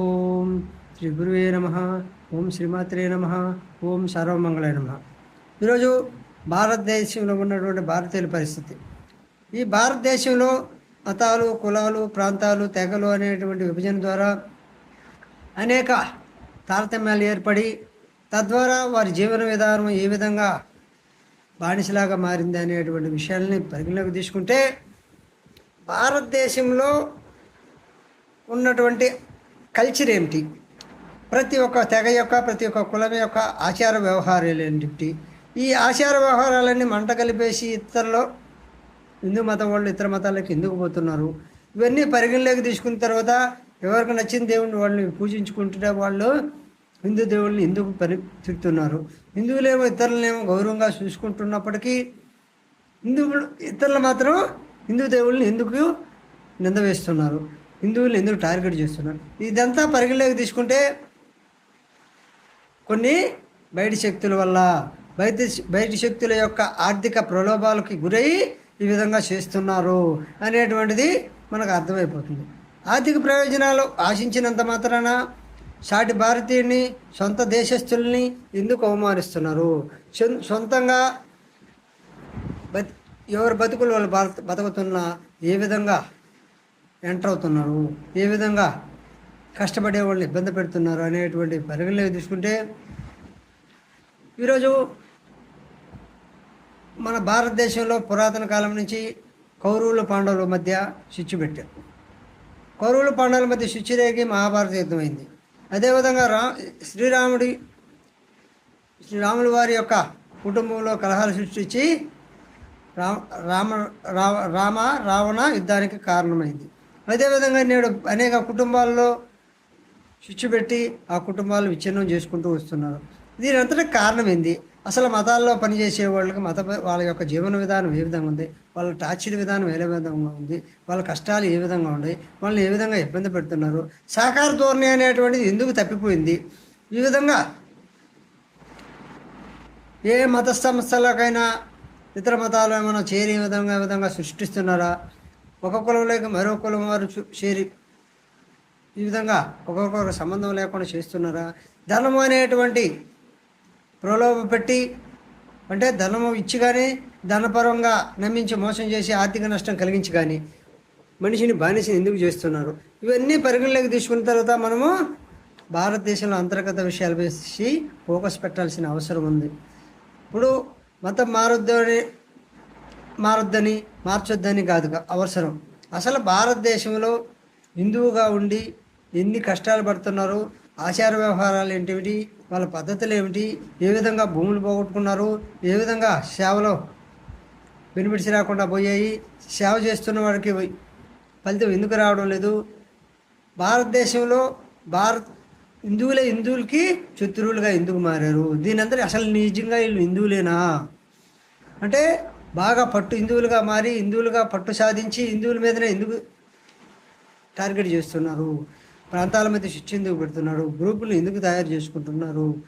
ఓం శ్రీ గురువే నమ. ఓం శ్రీమాత్రే నమ. ఓం సర్వమంగళ నమ. ఈరోజు భారతదేశంలో ఉన్నటువంటి భారతీయుల పరిస్థితి. ఈ భారతదేశంలో మతాలు కులాలు ప్రాంతాలు తెగలు అనేటువంటి విభజన ద్వారా అనేక తారతమ్యాలు ఏర్పడి తద్వారా వారి జీవన విధానం ఏ విధంగా బానిసలాగా మారింది అనేటువంటి విషయాల్ని పరిగణలోకి తీసుకుంటే భారతదేశంలో ఉన్నటువంటి కల్చర్ ఏమిటి? ప్రతి ఒక్క తెగ యొక్క ప్రతి ఒక్క కులం యొక్క ఆచార వ్యవహారాలు ఏంటి? ఈ ఆచార వ్యవహారాలన్నీ మంట కలిపేసి ఇతరులు హిందూ మతం వాళ్ళు ఇతర మతాలకు ఎందుకు పోతున్నారు? ఇవన్నీ పరిగణలోకి తీసుకున్న తర్వాత ఎవరికి నచ్చిన దేవుడిని వాళ్ళని పూజించుకుంటుంటే వాళ్ళు హిందూ దేవుళ్ళని ఎందుకు పరి తిరుగుతున్నారు హిందువులేమో ఇతరులనేమో గౌరవంగా చూసుకుంటున్నప్పటికీ హిందువులు ఇతరులు మాత్రం హిందూ దేవుళ్ళని ఎందుకు నింద వేస్తున్నారు హిందువులు ఎందుకు టార్గెట్ చేస్తున్నారు? ఇదంతా పరిగణలోకి తీసుకుంటే కొన్ని బయటి శక్తుల వల్ల బయట బయటి శక్తుల యొక్క ఆర్థిక ప్రలోభాలకి గురై ఈ విధంగా చేస్తున్నారు అనేటువంటిది మనకు అర్థమైపోతుంది. ఆర్థిక ప్రయోజనాలు ఆశించినంత మాత్రాన సాటి భారతీయుని సొంత దేశస్తుల్ని ఎందుకు అవమానిస్తున్నారు? సొం- సొంతంగా బతి ఎవరు బతుకులు వాళ్ళు భారత బతుకుతున్నా ఏ విధంగా ఎంటర్ అవుతున్నారు. ఏ విధంగా కష్టపడే వాళ్ళని ఇబ్బంది పెడుతున్నారు అనేటువంటి పరిగణలోకి తీసుకుంటే ఈరోజు మన భారతదేశంలో పురాతన కాలం నుంచి కౌరవులు పాండవుల మధ్య స్విచ్ పెట్టారు. కౌరవులు పాండవుల మధ్య స్విచ్ రేగి మహాభారత యుద్ధం అయింది. అదేవిధంగా రా శ్రీరాముడి శ్రీరాముల వారి యొక్క కుటుంబంలో కలహాలు సృష్టించి రామ రామ రావ రామ రావణ యుద్ధానికి కారణమైంది. అదేవిధంగా నేడు అనేక కుటుంబాల్లో శిక్ష పెట్టి ఆ కుటుంబాలు విచ్ఛిన్నం చేసుకుంటూ వస్తున్నారు. దీని అంతటా కారణం ఏంది? అసలు మతాల్లో పనిచేసే వాళ్ళకి మత వాళ్ళ యొక్క జీవన విధానం ఏ విధంగా ఉంది? వాళ్ళ టార్చర్ విధానం ఏ విధంగా ఉంది? వాళ్ళ కష్టాలు ఏ విధంగా ఉన్నాయి? వాళ్ళని ఏ విధంగా ఇబ్బంది పెడుతున్నారు? సహకార ధోరణి అనేటువంటిది ఎందుకు తప్పిపోయింది? ఈ విధంగా ఏ మత సంస్థలకైనా ఇతర మతాలు ఏమైనా చేరే విధంగా విధంగా సృష్టిస్తున్నారా? ఒక కులంలోకి మరో కులం వారు చేరి ఈ విధంగా ఒకరికొకరు సంబంధం లేకుండా చేస్తున్నారా? ధనము అనేటువంటి ప్రలోభ పెట్టి అంటే ధనము ఇచ్చి కానీ ధనపరంగా నమ్మించి మోసం చేసి ఆర్థిక నష్టం కలిగించి కానీ మనిషిని బానిసని ఎందుకు చేస్తున్నారు? ఇవన్నీ పరిగణలోకి తీసుకున్న తర్వాత మనము భారతదేశంలో అంతర్గత విషయాలు వేసి ఫోకస్ పెట్టాల్సిన అవసరం ఉంది. ఇప్పుడు మతం మారుద్దు మారొద్దని మార్చొద్దని కాదు అవసరం. అసలు భారతదేశంలో హిందువుగా ఉండి ఎన్ని కష్టాలు పడుతున్నారు ఆచార వ్యవహారాలు ఏంటివి వాళ్ళ పద్ధతులు ఏమిటి ఏ విధంగా భూములు పోగొట్టుకున్నారు ఏ విధంగా సేవలో బెనిఫిట్స్ రాకుండా పోయాయి సేవ చేస్తున్న వాడికి ఫలితం ఎందుకు రావడం లేదు? భారతదేశంలో భారత్ హిందువులే హిందువులకి శత్రువులుగా ఎందుకు మారారు? దీని అందరూ అసలు నిజంగా వీళ్ళు హిందువులేనా? అంటే బాగా పట్టు హిందువులుగా మారి హిందువులుగా పట్టు సాధించి హిందువుల మీదనే ఎందుకు టార్గెట్ చేస్తున్నారు? ప్రాంతాల మధ్య శిక్ష ఎందుకు పెడుతున్నారు? గ్రూపులు ఎందుకు తయారు చేసుకుంటున్నారు?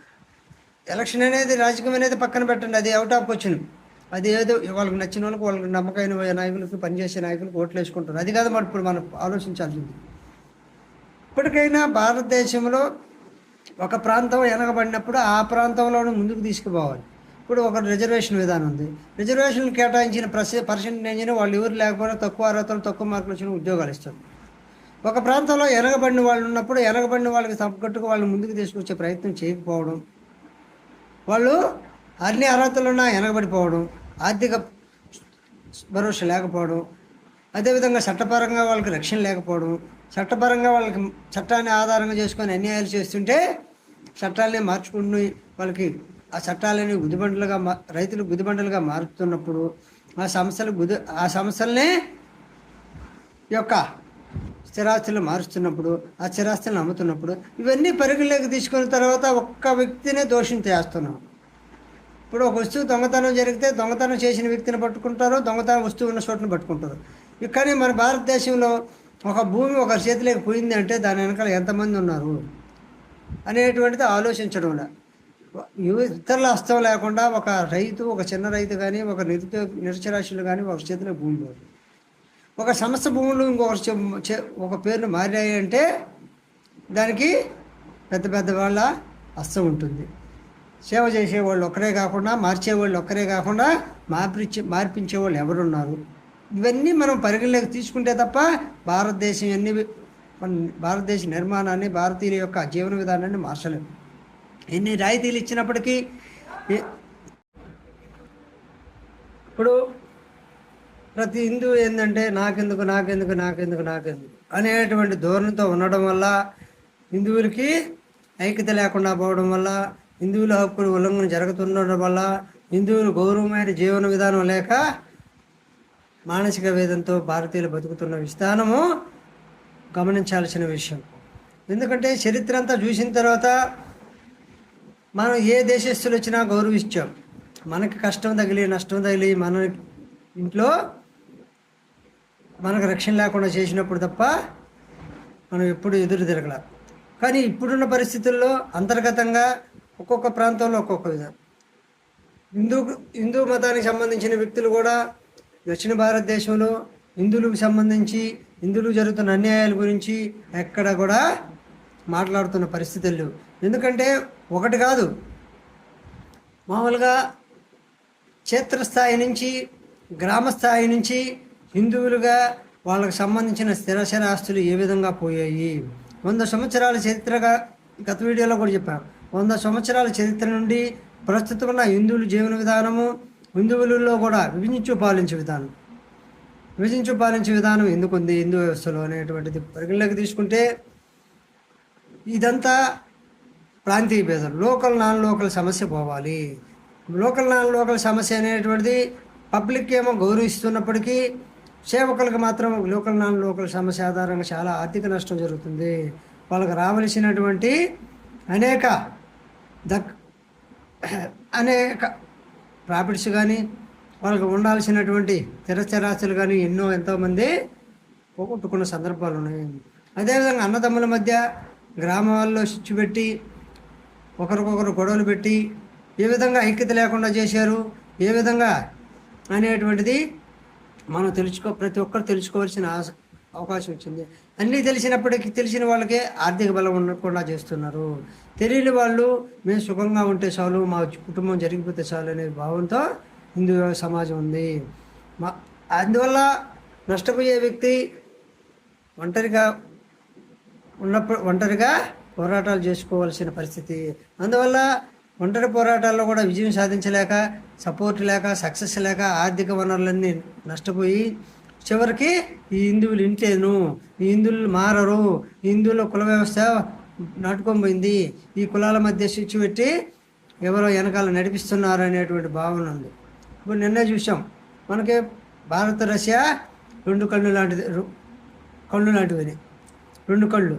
ఎలక్షన్ అనేది రాజకీయం అనేది పక్కన పెట్టండి. అది అవుట్ ఆఫ్ క్వశ్చన్. అది ఏదో వాళ్ళకి నచ్చిన వాళ్ళకి వాళ్ళకి నమ్మకమైన నాయకులకి పనిచేసే నాయకులకు ఓట్లు వేసుకుంటారు. అది కాదు మరి ఇప్పుడు మనం ఆలోచించాల్సింది. ఇప్పటికైనా భారతదేశంలో ఒక ప్రాంతం వెనకబడినప్పుడు ఆ ప్రాంతంలోనే ముందుకు తీసుకుపోవాలి. ఇప్పుడు ఒక రిజర్వేషన్ విధానం ఉంది. రిజర్వేషన్ కేటాయించిన పర్సెంట్ పర్సెంటేజ్ని వాళ్ళు ఎవరు లేకపోయినా తక్కువ అర్హతలు తక్కువ మార్కులు వచ్చిన ఉద్యోగాలు ఇస్తారు. ఒక ప్రాంతంలో ఎనగబడిన వాళ్ళు ఉన్నప్పుడు ఎనగబడిన వాళ్ళకి తగ్గట్టుగా వాళ్ళు ముందుకు తీసుకొచ్చే ప్రయత్నం చేయకపోవడం వాళ్ళు అన్ని అర్హతలున్నా వెనకబడిపోవడం ఆర్థిక భరోసా లేకపోవడం అదేవిధంగా చట్టపరంగా వాళ్ళకి రక్షణ లేకపోవడం చట్టపరంగా వాళ్ళకి చట్టాన్ని ఆధారంగా చేసుకొని అన్యాయాలు చేస్తుంటే చట్టాలని మార్చుకుని వాళ్ళకి ఆ చట్టాలని గుదిబండలుగా మా రైతులు గుదిబండలుగా మారుతున్నప్పుడు ఆ సమస్యలు గుది ఆ సమస్యలనే యొక్క స్థిరాస్తులు మారుస్తున్నప్పుడు ఆ స్థిరాస్తులను అమ్ముతున్నప్పుడు ఇవన్నీ పరిగణలోకి తీసుకున్న తర్వాత ఒక్క వ్యక్తినే దోషం చేస్తున్నాం. ఇప్పుడు ఒక వస్తువు దొంగతనం జరిగితే దొంగతనం చేసిన వ్యక్తిని పట్టుకుంటారు దొంగతనం వస్తువు ఉన్న చోటును పట్టుకుంటారు. కానీ మన భారతదేశంలో ఒక భూమి ఒక చేతిలోకి పోయింది అంటే దాని వెనకాల ఎంతమంది ఉన్నారు అనేటువంటిది ఆలోచించడం ఇతరుల హస్తం లేకుండా ఒక రైతు ఒక చిన్న రైతు కానీ ఒక నిరుద్యోగ నిరచరాశులు కానీ ఒక చేతిలో భూమి పోదు ఒక సంస్థ భూములు ఇంకొక ఒక పేరును మారాయి అంటే దానికి పెద్ద పెద్ద వాళ్ళ అస్తం ఉంటుంది. సేవ చేసేవాళ్ళు ఒక్కరే కాకుండా మార్చేవాళ్ళు ఒక్కరే కాకుండా మార్పించే మార్పించే వాళ్ళు ఎవరున్నారు? ఇవన్నీ మనం పరిగణలోకి తీసుకుంటే తప్ప భారతదేశం ఎన్ని భారతదేశ నిర్మాణాన్ని భారతీయుల యొక్క జీవన విధానాన్ని మార్చలేము. ఎన్ని రాయితీలు ఇచ్చినప్పటికీ ఇప్పుడు ప్రతి హిందూ ఏంటంటే నాకెందుకు నాకెందుకు నాకెందుకు నాకెందుకు అనేటువంటి ధోరణితో ఉండడం వల్ల హిందువులకి ఐక్యత లేకుండా పోవడం వల్ల హిందువుల హక్కులు ఉల్లంఘన జరుగుతుండడం వల్ల హిందువులు గౌరవమైన జీవన విధానం లేక మానసిక వేదంతో భారతీయులు బతుకుతున్న విధానము గమనించాల్సిన విషయం. ఎందుకంటే చరిత్ర అంతా చూసిన తర్వాత మనం ఏ దేశస్తులు వచ్చినా గౌరవించాం. మనకి కష్టం తగిలి నష్టం తగిలి మన ఇంట్లో మనకు రక్షణ లేకుండా చేసినప్పుడు తప్ప మనం ఎప్పుడు ఎదురు తిరగల. కానీ ఇప్పుడున్న పరిస్థితుల్లో అంతర్గతంగా ఒక్కొక్క ప్రాంతంలో ఒక్కొక్క విధానం హిందూ హిందూ మతానికి సంబంధించిన వ్యక్తులు కూడా దక్షిణ భారతదేశంలో హిందువులకు సంబంధించి హిందువులు జరుగుతున్న అన్యాయాల గురించి ఎక్కడ కూడా మాట్లాడుతున్న పరిస్థితులు లేవు. ఎందుకంటే ఒకటి కాదు. మామూలుగా క్షేత్రస్థాయి నుంచి గ్రామ స్థాయి నుంచి హిందువులుగా వాళ్ళకు సంబంధించిన స్థిరచర ఆస్తులు ఏ విధంగా పోయాయి? వంద సంవత్సరాల చరిత్రగా గత వీడియోలో కూడా చెప్పాను వంద సంవత్సరాల చరిత్ర నుండి ప్రస్తుతం ఉన్న హిందువుల జీవన విధానము హిందువులలో కూడా విభజించు పాలించే విధానం. విభజించు పాలించే విధానం ఎందుకు ఉంది హిందూ వ్యవస్థలో అనేటువంటిది పరిగణలోకి తీసుకుంటే ఇదంతా ప్రాంతీయ భేదం. లోకల్ నాన్ లోకల్ సమస్య పోవాలి. లోకల్ నాన్ లోకల్ సమస్య అనేటువంటిది పబ్లిక్ ఏమో గౌరవిస్తున్నప్పటికీ సేవకులకు మాత్రం లోకల్ నాన్ లోకల్ సమస్య ఆధారంగా చాలా ఆర్థిక నష్టం జరుగుతుంది. వాళ్ళకి రావలసినటువంటి అనేక దక్ అనేక ప్రాఫిట్స్ కానీ వాళ్ళకి ఉండాల్సినటువంటి స్థిరచరాస్తులు కానీ ఎన్నో ఎంతోమంది పోగొట్టుకున్న సందర్భాలు ఉన్నాయి. అదేవిధంగా అన్నదమ్ముల మధ్య గ్రామాల్లో స్విచ్ పెట్టి ఒకరికొకరు గొడవలు పెట్టి ఏ విధంగా ఐక్యత లేకుండా చేశారు ఏ విధంగా అనేటువంటిది మనం తెలుసుకో ప్రతి ఒక్కరు తెలుసుకోవాల్సిన అవకాశం వచ్చింది. అన్నీ తెలిసినప్పటికీ తెలిసిన వాళ్ళకే ఆర్థిక బలం ఉండకుండా చేస్తున్నారు. తెలియని వాళ్ళు మేము సుఖంగా ఉంటే చాలు మా కుటుంబం జరిగిపోతే చాలు అనే భావంతో హిందూ సమాజం ఉంది. మా అందువల్ల నష్టపోయే వ్యక్తి ఒంటరిగా ఉన్నప్పుడు ఒంటరిగా పోరాటాలు చేసుకోవాల్సిన పరిస్థితి. అందువల్ల ఒంటరి పోరాటాల్లో కూడా విజయం సాధించలేక సపోర్ట్ లేక సక్సెస్ లేక ఆర్థిక వనరులన్నీ నష్టపోయి చివరికి ఈ హిందువులు ఇంటేను ఈ హిందువులు మారరు హిందువుల కుల వ్యవస్థ నాటుకొని ఈ కులాల మధ్య స్విచ్ పెట్టి ఎవరో వెనకాల నడిపిస్తున్నారు అనేటువంటి భావన ఉంది. ఇప్పుడు నిన్నే చూసాం మనకి భారత రష్యా రెండు కళ్ళు లాంటిది కళ్ళు లాంటివి రెండు కళ్ళు.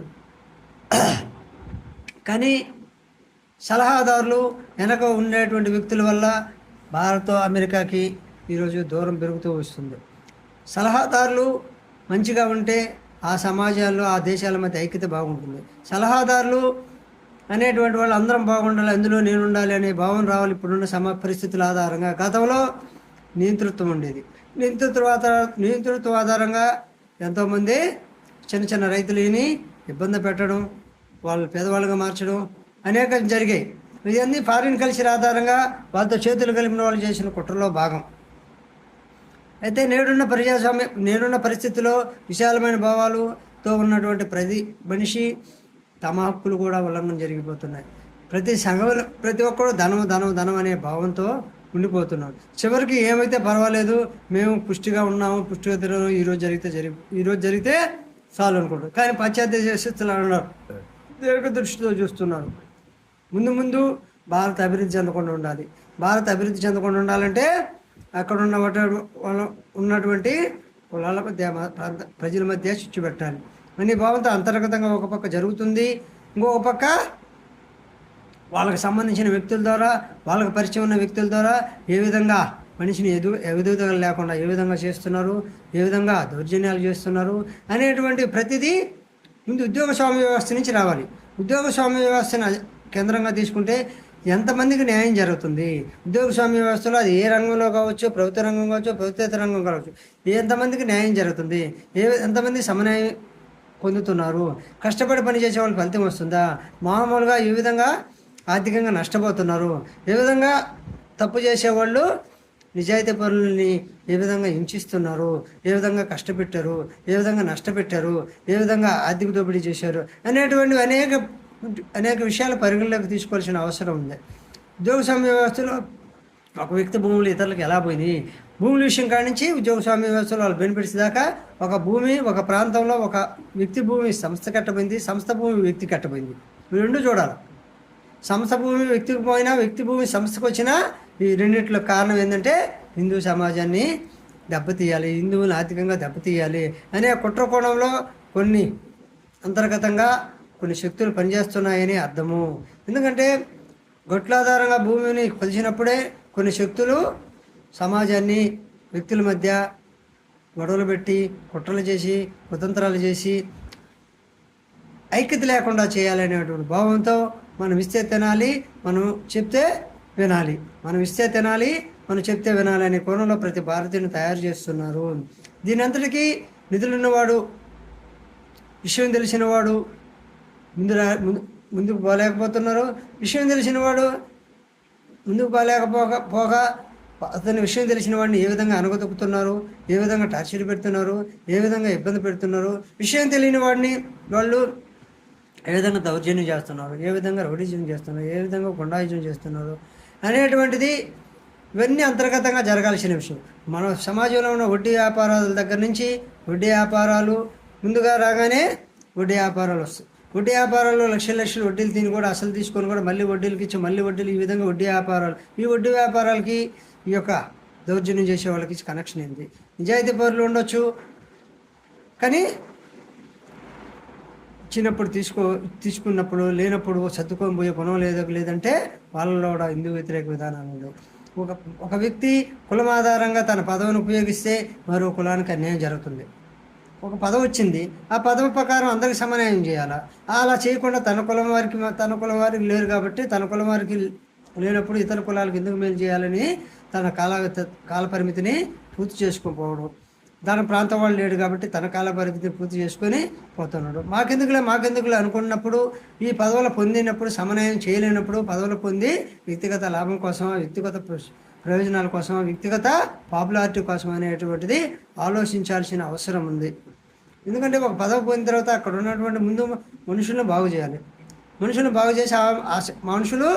కానీ సలహాదారులు వెనక ఉండేటువంటి వ్యక్తుల వల్ల భారత్ అమెరికాకి ఈరోజు దూరం పెరుగుతూ వస్తుంది. సలహాదారులు మంచిగా ఉంటే ఆ సమాజాల్లో ఆ దేశాల మధ్య ఐక్యత బాగుంటుంది. సలహాదారులు అనేటువంటి వాళ్ళు అందరం బాగుండాలి అందులో నేను ఉండాలి అనే భావం రావాలి. ఇప్పుడున్న సమ పరిస్థితుల ఆధారంగా గతంలో నియంతృత్వం ఉండేది. నియంతృత్వ ఆధార నియంతృత్వ ఆధారంగా ఎంతోమంది చిన్న చిన్న రైతులని ఇబ్బంది పెట్టడం వాళ్ళు పేదవాళ్ళుగా మార్చడం అనేక జరిగాయి. ఇవన్నీ ఫారిన్ కల్చర్ ఆధారంగా వాళ్ళతో చేతులు కలిపిన వాళ్ళు చేసిన కుట్రలో భాగం. అయితే నేడున్న ప్రజాస్వామ్య నేడున్న పరిస్థితిలో విశాలమైన భావాలుతో ఉన్నటువంటి ప్రతి మనిషి తమ హక్కులు కూడా ఉల్లంఘన జరిగిపోతున్నాయి. ప్రతి సంఘం ప్రతి ఒక్కరు ధనం ధనం ధనం అనే భావంతో ఉండిపోతున్నారు చివరికి ఏమైతే పర్వాలేదు మేము పుష్టిగా ఉన్నాము పుష్టిగా తిరగడం ఈరోజు జరిగితే జరి ఈరోజు జరిగితే చాలు అనుకుంటారు కానీ పాశ్చాత్య దేశస్తులు అన్నారు దీర్ఘ దృష్టితో చూస్తున్నారు. ముందు ముందు భారత్ అభివృద్ధి చెందకుండా ఉండాలి. భారత్ అభివృద్ధి చెందకుండా ఉండాలంటే అక్కడ ఉన్న ఉన్నటువంటి కులాల మధ్య ప్రాంత ప్రజల మధ్య చిచ్చు పెట్టాలి. అనే భావంతో అంతర్గతంగా ఒక పక్క జరుగుతుంది. ఇంకొక పక్క వాళ్ళకి సంబంధించిన వ్యక్తుల ద్వారా వాళ్ళకి పరిచయం ఉన్న వ్యక్తుల ద్వారా ఏ విధంగా మనిషిని ఎదు ఎదుగుదల లేకుండా ఏ విధంగా చేస్తున్నారు ఏ విధంగా దౌర్జన్యాలు చేస్తున్నారు అనేటువంటి ప్రతిదీ ముందు ఉద్యోగస్వామ్య వ్యవస్థ నుంచి రావాలి. ఉద్యోగ స్వామ్య వ్యవస్థను కేంద్రంగా తీసుకుంటే ఎంతమందికి న్యాయం జరుగుతుంది? ఉద్యోగస్వామ్య వ్యవస్థలో అది ఏ రంగంలో కావచ్చు ప్రభుత్వ రంగం కావచ్చు ప్రభుత్వేతర రంగం కావచ్చు ఎంతమందికి న్యాయం జరుగుతుంది? ఏ ఎంతమంది సమన్యాయం పొందుతున్నారు? కష్టపడి పని చేసే వాళ్ళకి ఫలితం వస్తుందా? మామూలుగా ఈ విధంగా ఆర్థికంగా నష్టపోతున్నారు. ఏ విధంగా తప్పు చేసేవాళ్ళు నిజాయితీ పరులని ఏ విధంగా హింసిస్తున్నారు ఏ విధంగా కష్టపెట్టారు ఏ విధంగా నష్టపెట్టారు ఏ విధంగా ఆర్థిక దోపిడీ చేశారు అనేటువంటివి అనేక అనేక విషయాలు పరిగణలోకి తీసుకోవాల్సిన అవసరం ఉంది. ఉద్యోగ స్వామ్య వ్యవస్థలో ఒక వ్యక్తి భూములు ఇతరులకు ఎలా పోయింది భూముల విషయం కాడి నుంచి ఉద్యోగ స్వామ్య వ్యవస్థలో వాళ్ళ బెనిఫిట్స్ దాకా ఒక భూమి ఒక ప్రాంతంలో ఒక వ్యక్తి భూమి సంస్థ కట్టబోయింది సంస్థ భూమి వ్యక్తి కట్టబోయింది. రెండు చూడాలి. సంస్థ భూమి వ్యక్తికి పోయినా వ్యక్తి భూమి సంస్థకు వచ్చినా ఈ రెండిట్లో కారణం ఏంటంటే హిందూ సమాజాన్ని దెబ్బతీయాలి హిందువులను ఆర్థికంగా దెబ్బతీయాలి అనే కుట్ర కోణంలో కొన్ని అంతర్గతంగా కొన్ని శక్తులు పనిచేస్తున్నాయని అర్థము. ఎందుకంటే గొట్లాధారంగా భూమిని కొలిచినప్పుడే కొన్ని శక్తులు సమాజాన్ని వ్యక్తుల మధ్య గొడవలు పెట్టి కుట్రలు చేసి కుతంత్రాలు చేసి ఐక్యత లేకుండా చేయాలనేటువంటి భావంతో మనం ఇస్తే తినాలి మనం చెప్తే వినాలి. మనం ఇస్తే తినాలి మనం చెప్తే వినాలి అనే కోణంలో ప్రతి భారతీయుని తయారు చేస్తున్నారు. దీని అంతటికీ నిధులున్నవాడు విషయం తెలిసినవాడు ముందు రా- ముందు ముందుకు పోలేకపోతున్నారు. విషయం తెలిసినవాడు ముందుకు పోలేకపోక పోగా అతని విషయం తెలిసిన వాడిని ఏ విధంగా అనగదొక్కుతున్నారు ఏ విధంగా టార్చర్ పెడుతున్నారు ఏ విధంగా ఇబ్బంది పెడుతున్నారు విషయం తెలియని వాడిని వాళ్ళు ఏ విధంగా దౌర్జన్యం చేస్తున్నారు ఏ విధంగా రౌడీజం చేస్తున్నారు ఏ విధంగా గుండాయిజం చేస్తున్నారు అనేటువంటిది ఇవన్నీ అంతర్గతంగా జరగాల్సిన విషయం. మన సమాజంలో ఉన్న వడ్డీ వ్యాపారాల దగ్గర నుంచి వడ్డీ వ్యాపారాలు ముందుగా రాగానే వడ్డీ వ్యాపారాలు వస్తాయి. వడ్డీ వ్యాపారాల్లో లక్షల లక్షలు వడ్డీలు తిని కూడా అసలు తీసుకొని కూడా మళ్ళీ వడ్డీలకి ఇచ్చి మళ్ళీ వడ్డీలు ఈ విధంగా వడ్డీ వ్యాపారాలు. ఈ వడ్డీ వ్యాపారాలకి ఈ యొక్క దౌర్జన్యం చేసే వాళ్ళకి కనెక్షన్ ఏంటి నిజాయితీ పౌరులు ఉండొచ్చు. కానీ ఇచ్చినప్పుడు తీసుకో తీసుకున్నప్పుడు లేనప్పుడు సర్దుకొని పోయే గుణం లేదు లేదంటే వాళ్ళలో కూడా హిందూ వ్యతిరేక విధానాలు ఉండవు. ఒక ఒక వ్యక్తి కులం ఆధారంగా తన పదవిని ఉపయోగిస్తే మరో కులానికి అన్యాయం జరుగుతుంది. ఒక పదవి వచ్చింది ఆ పదవి ప్రకారం అందరికి సమన్యాయం చేయాలా? అలా చేయకుండా తన కులం వారికి తన కులం వారికి లేరు కాబట్టి తన కులం వారికి లేనప్పుడు ఇతర కులాలకు ఎందుకు మేలు చేయాలని తన కాల కాలపరిమితిని పూర్తి చేసుకోకపోవడం దాని ప్రాంతం వాళ్ళు లేడు కాబట్టి తన కాల పరిమితిని పూర్తి చేసుకొని పోతున్నాడు. మాకెందుకులే మాకెందుకులే అనుకున్నప్పుడు ఈ పదవులు పొందినప్పుడు సమన్వయం చేయలేనప్పుడు పదవులు పొంది వ్యక్తిగత లాభం కోసం వ్యక్తిగత ప్ర- ప్రయోజనాల కోసం వ్యక్తిగత పాపులారిటీ కోసం అనేటువంటిది ఆలోచించాల్సిన అవసరం ఉంది. ఎందుకంటే ఒక పదవి పొందిన తర్వాత అక్కడ ఉన్నటువంటి ముందు మనుషులను బాగు చేయాలి. మనుషులను బాగు చేసి ఆ- మనుషులు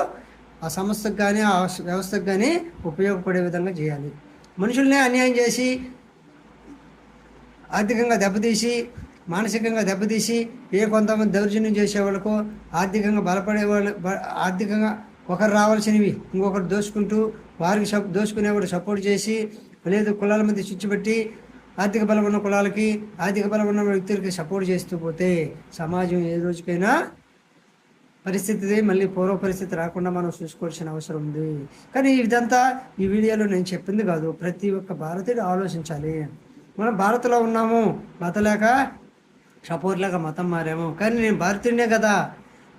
ఆ సంస్థకు కానీ ఆ వ్యవస్థకు కానీ ఉపయోగపడే విధంగా చేయాలి. మనుషుల్నే అన్యాయం చేసి ఆర్థికంగా దెబ్బతీసి మానసికంగా దెబ్బతీసి ఏ కొంతమంది దౌర్జన్యం చేసే వాళ్ళకు ఆర్థికంగా బలపడే వాళ్ళు ఆర్థికంగా ఒకరు రావాల్సినవి ఇంకొకరు దోచుకుంటూ వారికి సప్ దోసుకునేవాడు సపోర్ట్ చేసి లేదు కులాల మధ్య చిచ్చు పెట్టి ఆర్థిక బలం ఉన్న కులాలకి ఆర్థిక బలం ఉన్న వ్యక్తులకి సపోర్ట్ చేస్తూ పోతే సమాజం ఏ రోజుకైనా పరిస్థితి మళ్ళీ పూర్వ పరిస్థితి రాకుండా మనం చూసుకోవాల్సిన అవసరం ఉంది. కానీ ఇదంతా ఈ వీడియోలో నేను చెప్పింది కాదు. ప్రతి ఒక్క భారతీయుడు ఆలోచించాలి. మనం భారత్లో ఉన్నాము బతలేక లేక లేక మతం మారాము. కానీ నేను భారతీయుడే కదా.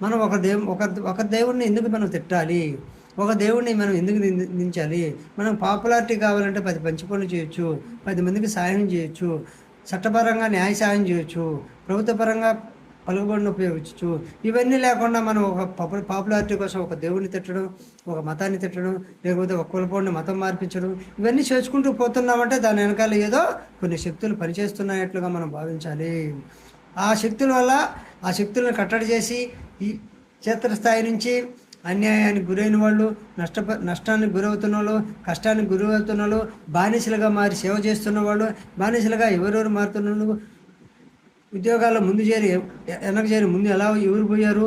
మనం ఒక దేవు ఒక ఒక దేవుడిని ఎందుకు మనం తిట్టాలి? ఒక దేవుడిని మనం ఎందుకు నిందించాలి మనం పాపులారిటీ కావాలంటే పది మంచి పనులు చేయొచ్చు పది మందికి సాయం చేయొచ్చు చట్టపరంగా న్యాయ సాయం చేయొచ్చు ప్రభుత్వపరంగా పలుకుబడిని ఉపయోగించు ఇవన్నీ లేకుండా మనం ఒక పాపులారిటీ కోసం ఒక దేవుడిని తిట్టడం ఒక మతాన్ని తిట్టడం లేకపోతే ఒక కులపోడిని మతం మార్పించడం ఇవన్నీ చేసుకుంటూ పోతున్నామంటే దాని వెనకాల ఏదో కొన్ని శక్తులు పనిచేస్తున్నాయట్లుగా మనం భావించాలి. ఆ శక్తుల వల్ల ఆ శక్తులను కట్టడి చేసి ఈ క్షేత్రస్థాయి నుంచి అన్యాయానికి గురైన వాళ్ళు నష్ట నష్టానికి గురవుతున్న వాళ్ళు కష్టానికి గురవుతున్న వాళ్ళు బానిసలుగా మారి సేవ చేస్తున్న వాళ్ళు బానిసలుగా ఎవరెవరు మారుతున్న వాళ్ళు ఉద్యోగాల్లో ముందు చేరి వెనక చేరి ముందు ఎలా ఎవరు పోయారు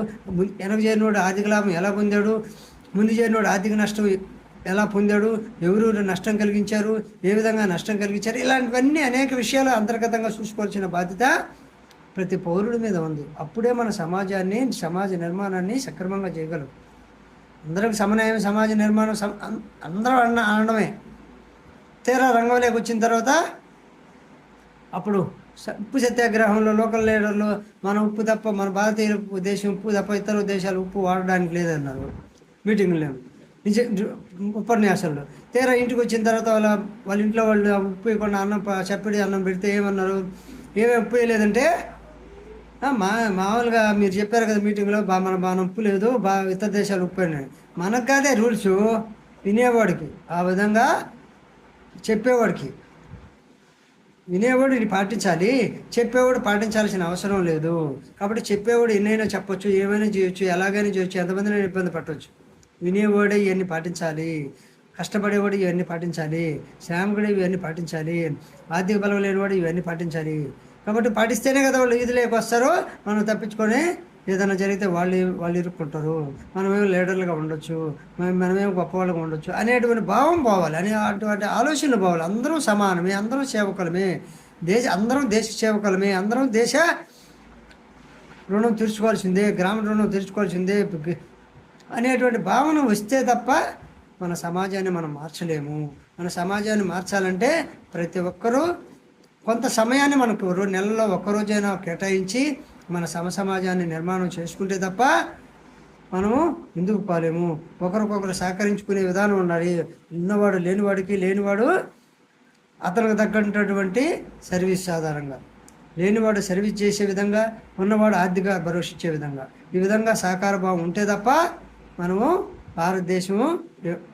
వెనక చేరినోడు ఆర్థిక లాభం ఎలా పొందాడు ముందు చేరినోడు ఆర్థిక నష్టం ఎలా పొందాడు ఎవరు నష్టం కలిగించారు ఏ విధంగా నష్టం కలిగించారు ఇలాంటివన్నీ అనేక విషయాలు అంతర్గతంగా చూసుకోవాల్సిన బాధ్యత ప్రతి పౌరుడి మీద ఉంది. అప్పుడే మన సమాజాన్ని సమాజ నిర్మాణాన్ని సక్రమంగా చేయగలం అందరికి సమన్వయం సమాజ నిర్మాణం అందరూ అన్న అనడమే తీరా రంగంలోకి వచ్చిన తర్వాత అప్పుడు ఉప్పు సత్యాగ్రహంలో లోకల్ లీడర్లు మన ఉప్పు తప్ప మన భారతీయ దేశం ఉప్పు తప్ప ఇతర దేశాలు ఉప్పు వాడడానికి లేదన్నారు. మీటింగ్లో నిజ ఉపన్యాసంలో. తీరా ఇంటికి వచ్చిన తర్వాత వాళ్ళ వాళ్ళ ఇంట్లో వాళ్ళు ఉప్పు ఇవ్వకుండా అన్నం చప్పడి అన్నం పెడితే ఏమన్నారు? ఏమేమి ఉప్పు వేయలేదంటే మా మామూలుగా మీరు చెప్పారు కదా మీటింగ్లో బా మన మన ఉప్పు లేదు బా ఇతర దేశాలు ఉప్పు అయినాయి మనకు కాదే రూల్స్ వినేవాడికి. ఆ విధంగా చెప్పేవాడికి. వినేవాడు ఇది పాటించాలి చెప్పేవాడు పాటించాల్సిన అవసరం లేదు. కాబట్టి చెప్పేవాడు ఎన్నైనా చెప్పొచ్చు ఏమైనా చేయొచ్చు ఎలాగైనా చేయొచ్చు ఎంతమందినైనా ఇబ్బంది పట్టవచ్చు వినేవాడే ఇవన్నీ పాటించాలి కష్టపడేవాడు ఇవన్నీ పాటించాలి శ్రామికుడు ఇవన్నీ పాటించాలి ఆర్థిక బలం లేనివాడు ఇవన్నీ పాటించాలి. కాబట్టి పాటిస్తేనే కదా వాళ్ళు ఈదులోకి వస్తారో మనం తప్పించుకొని ఏదైనా జరిగితే వాళ్ళు వాళ్ళు ఇరుక్కుంటారు. మనమేమి లీడర్లుగా ఉండొచ్చు మనమేమి గొప్పవాళ్ళుగా ఉండొచ్చు అనేటువంటి భావం పోవాలి. అనే అటువంటి ఆలోచనలు పోవాలి. అందరం సమానమే అందరం సేవకులమే. దేశ అందరం దేశ సేవకులమే అందరం దేశ రుణం తీర్చుకోవాల్సిందే గ్రామ రుణం తీర్చుకోవాల్సిందే. అనేటువంటి భావన వస్తే తప్ప మన సమాజాన్ని మనం మార్చలేము. మన సమాజాన్ని మార్చాలంటే ప్రతి ఒక్కరూ కొంత సమయాన్ని మనకు నెలలో ఒక్కరోజైనా కేటాయించి మన సమ సమాజాన్ని నిర్మాణం చేసుకుంటే తప్ప మనము ముందుకు పోలేము? ఒకరికొకరు సహకరించుకునే విధానం ఉండాలి. ఉన్నవాడు లేనివాడికి లేనివాడు అతనికి తగ్గటువంటి సర్వీస్ ఆధారంగా. లేనివాడు సర్వీస్ చేసే విధంగా ఉన్నవాడు ఆర్థిక భరోసిచ్చే విధంగా. ఈ విధంగా సహకార భావం ఉంటే తప్ప మనము భారతదేశము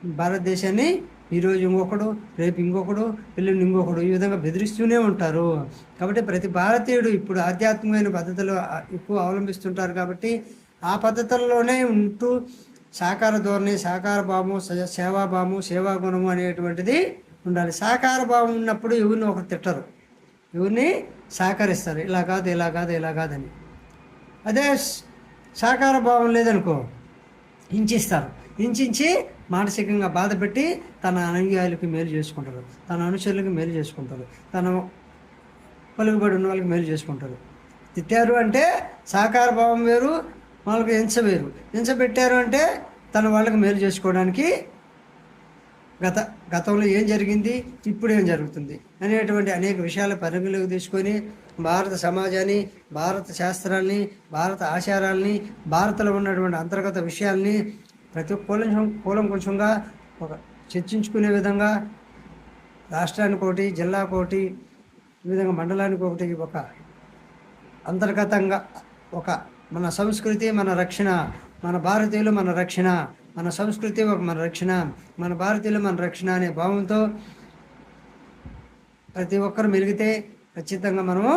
భారతదేశాన్ని ఈరోజు ఇంకొకడు రేపు ఇంకొకడు ఎల్లుండి ఇంకొకడు ఈ విధంగా బెదిరిస్తూనే ఉంటారు. కాబట్టి ప్రతి భారతీయుడు ఇప్పుడు ఆధ్యాత్మికమైన పద్ధతులు ఎక్కువ అవలంబిస్తుంటారు కాబట్టి ఆ పద్ధతుల్లోనే ఉంటూ సాకార ధోరణి సాకార భావము సేవాభావము సేవా గుణము అనేటువంటిది ఉండాలి. సాకార భావం ఉన్నప్పుడు ఎవరిని ఒకరు తిట్టరు. ఎవరిని సహకరిస్తారు. ఇలా కాదు ఇలా కాదు ఇలా కాదని. అదే సాకార భావం లేదనుకో హింసిస్తారు. హింసించి మానసికంగా బాధ పెట్టి తన అనుయాయులకి మేలు చేసుకుంటారు. తన అనుచరులకు మేలు చేసుకుంటారు. తన పలుకుబడి ఉన్న వాళ్ళకి మేలు చేసుకుంటారు. తిట్టారు అంటే సహకార భావం వేరు వాళ్ళకి హింస వేరు. హింస పెట్టారు అంటే తన వాళ్ళకి మేలు చేసుకోవడానికి గత గతంలో ఏం జరిగింది ఇప్పుడు ఏం జరుగుతుంది అనేటువంటి అనేక విషయాల పరిగణలోకి తీసుకొని భారత సమాజాన్ని భారత శాస్త్రాల్ని భారత ఆచారాల్ని భారత్లో ఉన్నటువంటి అంతర్గత విషయాల్ని ప్రతి కూలం కూలం కొంచెంగా ఒక చర్చించుకునే విధంగా రాష్ట్రానికి ఒకటి జిల్లాకు ఒకటి ఈ విధంగా మండలానికి ఒకటి ఒక అంతర్గతంగా ఒక మన సంస్కృతి మన రక్షణ మన భారతీయులు మన రక్షణ మన సంస్కృతి ఒక మన రక్షణ మన భారతీయులు మన రక్షణ అనే భావంతో ప్రతి ఒక్కరు మెలిగితే ఖచ్చితంగా మనము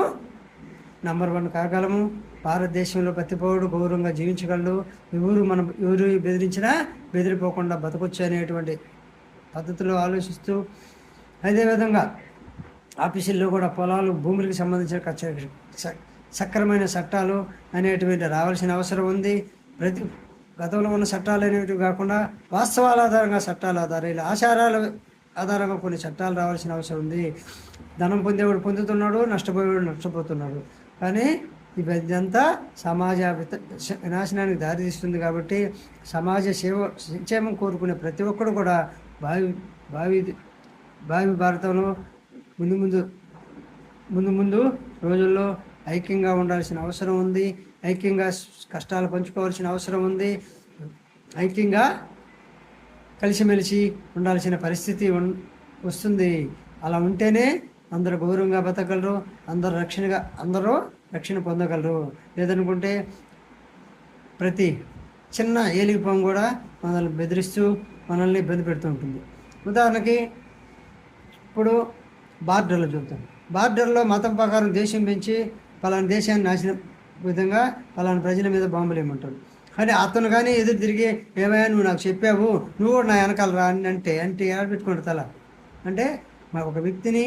నంబర్ వన్ కాగలము. భారతదేశంలో ప్రతి పౌరుడు గౌరవంగా జీవించగలడు. ఎవరు మనం ఎవరు బెదిరించినా బెదిరిపోకుండా బతకొచ్చు అనేటువంటి పద్ధతిలో ఆలోచిస్తూ అదేవిధంగా ఆఫీసుల్లో కూడా పొలాలు భూములకు సంబంధించిన కచ్చ- స- సక్రమైన చట్టాలు అనేటువంటి రావాల్సిన అవసరం ఉంది. ప్రతి గతంలో ఉన్న చట్టాలు అనేవి కాకుండా వాస్తవాల ఆధారంగా చట్టాల ఆధారాలు ఆచారాల ఆధారంగా కొన్ని చట్టాలు రావాల్సిన అవసరం ఉంది. ధనం పొందేవాడు పొందుతున్నాడు నష్టపోయేవాడు నష్టపోతున్నాడు. కానీ ఇదంతా సమాజ వినాశనానికి దారితీస్తుంది కాబట్టి సమాజ సేవ సంక్షేమం కోరుకునే ప్రతి ఒక్కరు కూడా భావి భావి భావి భారతంలో ముందు ముందు ముందు ముందు రోజుల్లో ఐక్యంగా ఉండాల్సిన అవసరం ఉంది. ఐక్యంగా కష్టాలు పంచుకోవాల్సిన అవసరం ఉంది. ఐక్యంగా కలిసిమెలిసి ఉండాల్సిన పరిస్థితి వస్తుంది. అలా ఉంటేనే అందరూ గౌరవంగా బతకగలరు. అందరూ రక్షణగా అందరూ రక్షణ పొందగలరు. లేదనుకుంటే ప్రతి చిన్న ఏలిగిపోం కూడా మనల్ని బెదిరిస్తూ మనల్ని ఇబ్బంది పెడుతూ ఉంటుంది. ఉదాహరణకి ఇప్పుడు బార్డర్లో చూద్దాం. బార్డర్లో మతం ప్రకారం దేశం పెంచి పలానా దేశాన్ని నాశనం విధంగా పలానా ప్రజల మీద బాంబులు ఏమంటారు కానీ అతను కానీ ఎదురు తిరిగి ఏమయ్యా నువ్వు నాకు చెప్పావు నువ్వు కూడా నా వెనకాల రా అని అంటే అంటే ఎలా పెట్టుకుంటారు తల? అంటే మా ఒక వ్యక్తిని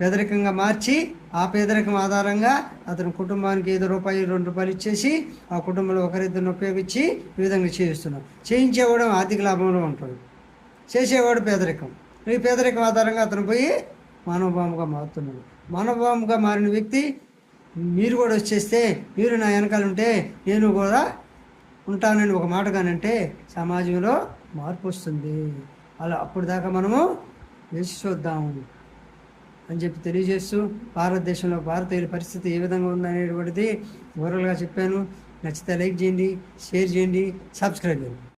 పేదరికంగా మార్చి ఆ పేదరికం ఆధారంగా అతని కుటుంబానికి ఐదు రూపాయలు రెండు రూపాయలు ఇచ్చేసి ఆ కుటుంబంలో ఒకరిద్దరిని ఉపయోగించి ఈ విధంగా చేయిస్తున్నాం చేయించేవాడు ఆర్థిక లాభంలో ఉంటాడు. చేసేవాడు పేదరికం. ఈ పేదరికం ఆధారంగా అతను పోయి మానవభావంగా మారుతున్నాడు. మానవభావంగా మారిన వ్యక్తి మీరు కూడా వచ్చేస్తే మీరు నా వెనకాల ఉంటే నేను కూడా ఉంటానని ఒక మాట కానంటే సమాజంలో మార్పు వస్తుంది. అలా అప్పుడు దాకా మనము వేసి చూద్దాము. అని చెప్పి తెలియజేస్తూ భారతదేశంలో భారతీయుల పరిస్థితి ఏ విధంగా ఉందనేటువంటిది ఓవరాల్గా చెప్పాను. నచ్చితే లైక్ చేయండి షేర్ చేయండి సబ్స్క్రైబ్ చేయండి.